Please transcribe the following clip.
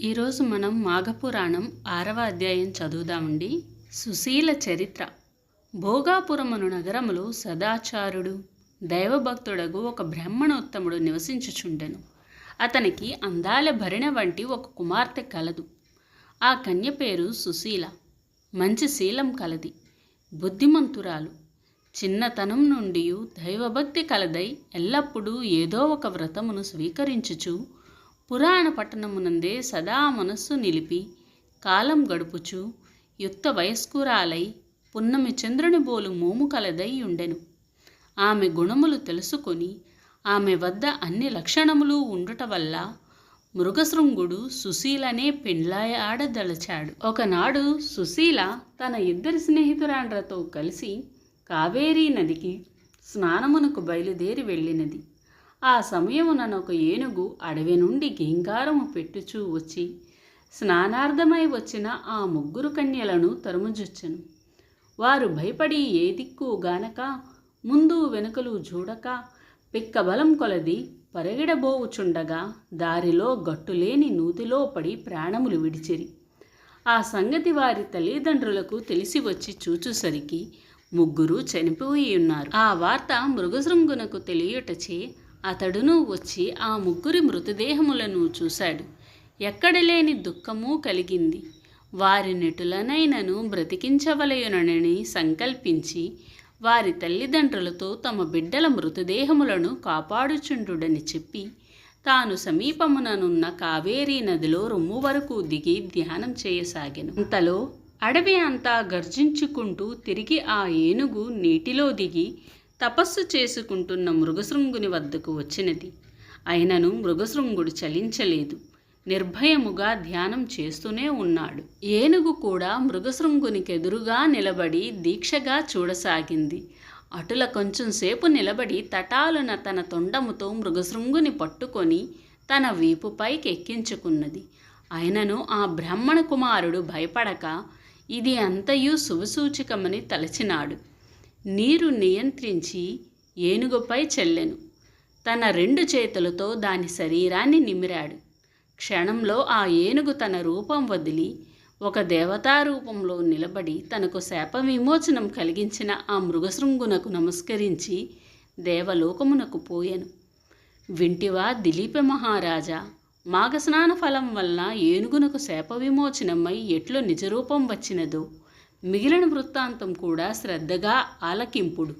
ఈరోజు మనం మాఘపురాణం ఆరవ అధ్యాయం చదువుదామండి. సుశీల చరిత్ర. భోగాపురమును నగరములో సదాచారుడు దైవభక్తుడగు ఒక బ్రాహ్మణోత్తముడు నివసించుచుండెను. అతనికి అందాల భరిణ వంటి ఒక కుమార్తె కలదు. ఆ కన్య పేరు సుశీల. మంచి శీలం కలది. బుద్ధిమంతురాలు. చిన్నతనం నుండి దైవభక్తి కలదై ఎల్లప్పుడూ ఏదో ఒక వ్రతమును స్వీకరించుచు పురాణ పట్టణమునందే సదా మనస్సు నిలిపి కాలం గడుపుచు యుక్త వయస్కురాలై పున్నమి చంద్రుని బోలు మోము కలదై ఉండెను. ఆమె గుణములు తెలుసుకొని ఆమె వద్ద అన్ని లక్షణములు ఉండుట వల్ల మృగశృంగుడు సుశీలనే పెండ్లాయాడదలచాడు ఒకనాడు సుశీల తన ఇద్దరి స్నేహితురాండ్రతో కలిసి కావేరీ నదికి స్నానమునకు బయలుదేరి వెళ్ళినది. ఆ సమయమున ఒక ఏనుగు అడవి నుండి గింగారము పెట్టుచూ వచ్చి స్నానార్థమై వచ్చిన ఆ ముగ్గురు కన్యలను తరుముజుచ్చెను వారు భయపడి ఏ దిక్కు గానక ముందు వెనుకలు చూడక పిక్కబలం కొలది పరిగెడబోవుచుండగా దారిలో గట్టులేని నూతిలో పడి ప్రాణములు విడిచిరి. ఆ సంగతి వారి తల్లిదండ్రులకు తెలిసి వచ్చి చూచుసరికి ముగ్గురు చనిపోయి ఉన్నారు. ఆ వార్త మృగశృంగునకు తెలియటచే అతడును వచ్చి ఆ ముగ్గురి మృతదేహములను చూశాడు. ఎక్కడ లేని దుఃఖము కలిగింది. వారి నటులనైనను బ్రతికించవలయునని సంకల్పించి వారి తల్లిదండ్రులతో తమ బిడ్డల మృతదేహములను కాపాడుచుండుడని చెప్పి తాను సమీపముననున్న కావేరీ నదిలో రొమ్ము వరకు దిగి ధ్యానం చేయసాగాను. అంతలో అడవి అంతా గర్జించుకుంటూ తిరిగి ఆ ఏనుగు నీటిలో దిగి తపస్సు చేసుకుంటున్న మృగశృంగుని వద్దకు వచ్చినది. అయినను మృగశృంగుడు చలించలేదు. నిర్భయముగా ధ్యానం చేస్తూనే ఉన్నాడు. ఏనుగు కూడా మృగశృంగునికెదురుగా నిలబడి దీక్షగా చూడసాగింది. అటుల కొంచెం సేపు నిలబడి తటాలున తన తొండముతో మృగశృంగుని పట్టుకొని తన వీపుపైకి ఎక్కించుకున్నది అయినను ఆ బ్రాహ్మణ కుమారుడు భయపడక ఇది అంతయు శుభసూచకమని తలచినాడు. నీరు నియంత్రించి ఏనుగుపై చెల్లెను. తన రెండు చేతులతో దాని శరీరాన్ని నిమిరాడు. క్షణంలో ఆ ఏనుగు తన రూపం వదిలి ఒక దేవతా రూపంలో నిలబడి తనకు శాప విమోచనం కలిగించిన ఆ మృగశృంగునకు నమస్కరించి దేవలోకమునకు పోయెను. వింటివా దిలీప మహారాజా మాఘస్నాన ఫలం వలన ఏనుగునకు శాప విమోచనమై ఎట్లు నిజరూపం వచ్చినదో మిగిలిన వృత్తాంతం కూడా శ్రద్ధగా ఆలకింపుడు.